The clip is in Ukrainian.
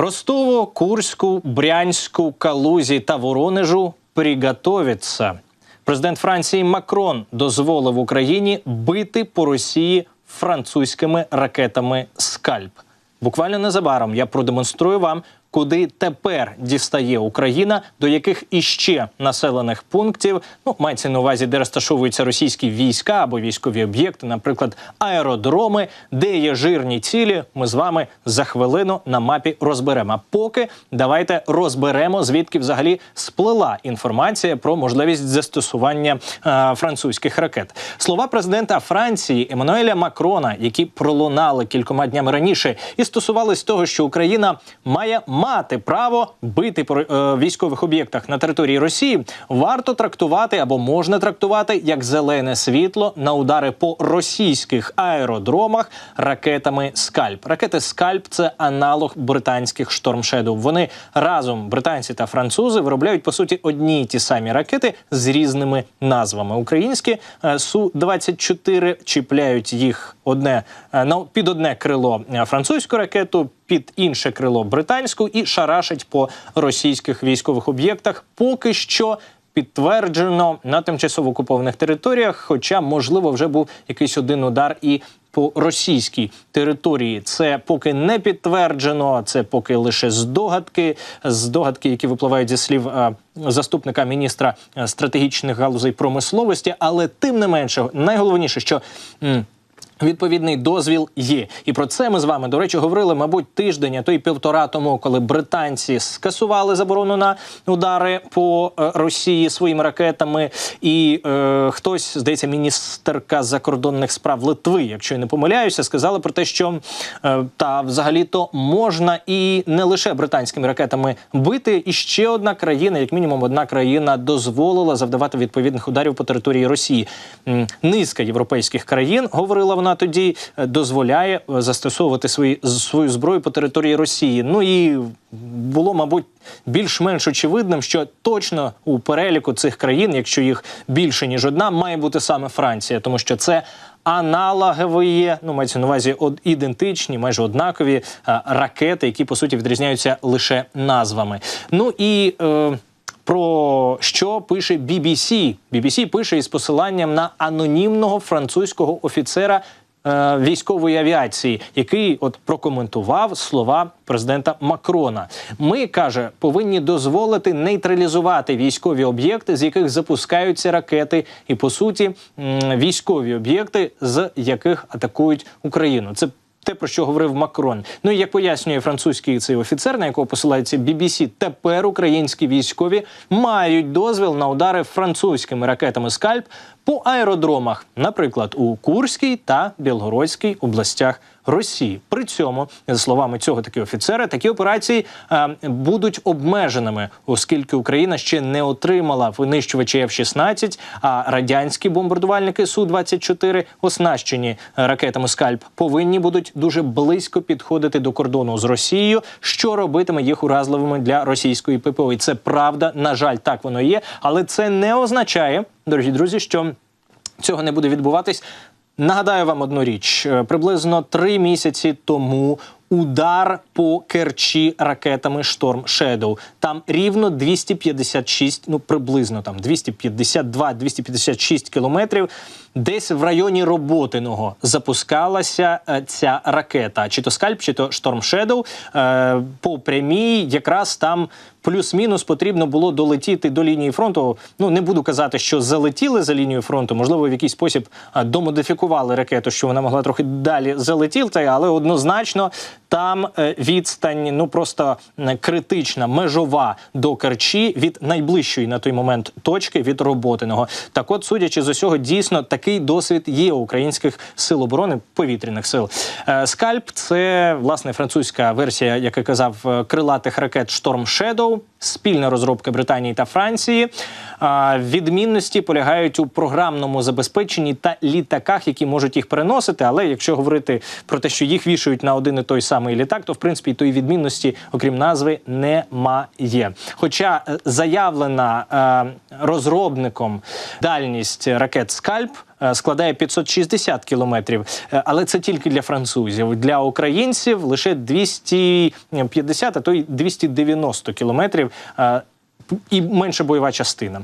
Ростову, Курську, Брянську, Калузі та Воронежу приготовиться. Президент Франції Макрон дозволив Україні бити по Росії французькими ракетами Скальп. Буквально незабаром я продемонструю вам, куди тепер дістає Україна, до яких іще населених пунктів ну мається на увазі, де розташовуються російські війська або військові об'єкти, наприклад, аеродроми, де є жирні цілі. Ми з вами за хвилину на мапі розберемо. А поки давайте розберемо, звідки взагалі сплила інформація про можливість застосування е, французьких ракет. Слова президента Франції Еммануеля Макрона, які пролунали кількома днями раніше, і стосувались того, що Україна має мати право бити по е, військових об'єктах на території Росії, варто трактувати або можна трактувати як зелене світло на удари по російських аеродромах ракетами Скальп. Ракети Скальп це аналог британських Shadow. Вони разом британці та французи виробляють по суті одні й ті самі ракети з різними назвами. Українські е, су 24 чіпляють їх одне е, на під одне крило французьку ракету. Під інше крило британську і шарашить по російських військових об'єктах. Поки що підтверджено на тимчасово окупованих територіях. Хоча, можливо, вже був якийсь один удар і по російській території. Це поки не підтверджено. Це поки лише здогадки, здогадки, які випливають зі слів е, заступника міністра е, стратегічних галузей промисловості. Але тим не менше, найголовніше, що Відповідний дозвіл є, і про це ми з вами до речі говорили, мабуть, тиждень, а то й півтора тому, коли британці скасували заборону на удари по е, Росії своїми ракетами. І е, хтось, здається, міністерка закордонних справ Литви, якщо я не помиляюся, сказала про те, що е, та взагалі-то можна і не лише британськими ракетами бити. І ще одна країна, як мінімум, одна країна дозволила завдавати відповідних ударів по території Росії. Низка європейських країн говорила вона тоді, е, дозволяє е, застосовувати свої свою зброю по території Росії. Ну і було, мабуть, більш-менш очевидним, що точно у переліку цих країн, якщо їх більше ніж одна, має бути саме Франція, тому що це. Аналогові, ну мається на увазі од ідентичні, майже однакові е, ракети, які по суті відрізняються лише назвами. Ну і е, про що пише BBC? BBC пише із посиланням на анонімного французького офіцера е, військової авіації, який от прокоментував слова президента Макрона. Ми каже, повинні дозволити нейтралізувати військові об'єкти, з яких запускаються ракети, і по суті військові об'єкти, з яких атакують Україну. Це те, про що говорив Макрон. Ну і як пояснює французький цей офіцер, на якого посилається BBC, тепер українські військові мають дозвіл на удари французькими ракетами скальп по аеродромах, наприклад, у Курській та Білгородській областях Росії. При цьому, за словами цього таки офіцера, такі операції е, будуть обмеженими, оскільки Україна ще не отримала винищувачі F-16, а радянські бомбардувальники су 24 оснащені ракетами скальп, повинні будуть дуже близько підходити до кордону з Росією, що робитиме їх уразливими для російської ППО. І це правда, на жаль, так воно є, але це не означає, дорогі друзі, що цього не буде відбуватись. Нагадаю вам одну річ: Е, приблизно три місяці тому. Удар по Керчі ракетами Шторм Shadow. Там рівно 256, ну приблизно там 252-256 кілометрів. Десь в районі Роботиного запускалася е, ця ракета, чи то скальп, чи то Шторм. Е, по прямій, якраз там плюс-мінус потрібно було долетіти до лінії фронту. Ну не буду казати, що залетіли за лінію фронту. Можливо, в якийсь спосіб а, домодифікували ракету, що вона могла трохи далі залетіти, але однозначно там е, відстань ну просто критична, межова до Керчі від найближчої на той момент точки від роботиного. Так, от, судячи з усього, дійсно такий досвід є у українських сил оборони повітряних сил. Е, Скальп це власне французька версія, як я казав, е, крилатих ракет Шторм Shadow, спільна розробка Британії та Франції. Відмінності полягають у програмному забезпеченні та літаках, які можуть їх переносити. Але якщо говорити про те, що їх вішають на один і той самий літак, то в принципі тої відмінності, окрім назви, немає. Хоча е, заявлена е, розробником дальність ракет Скальп. Е, складає 560 кілометрів. Е, Але це тільки для французів. Для українців лише 250, а то й 290 кілометрів. е, І менша бойова частина.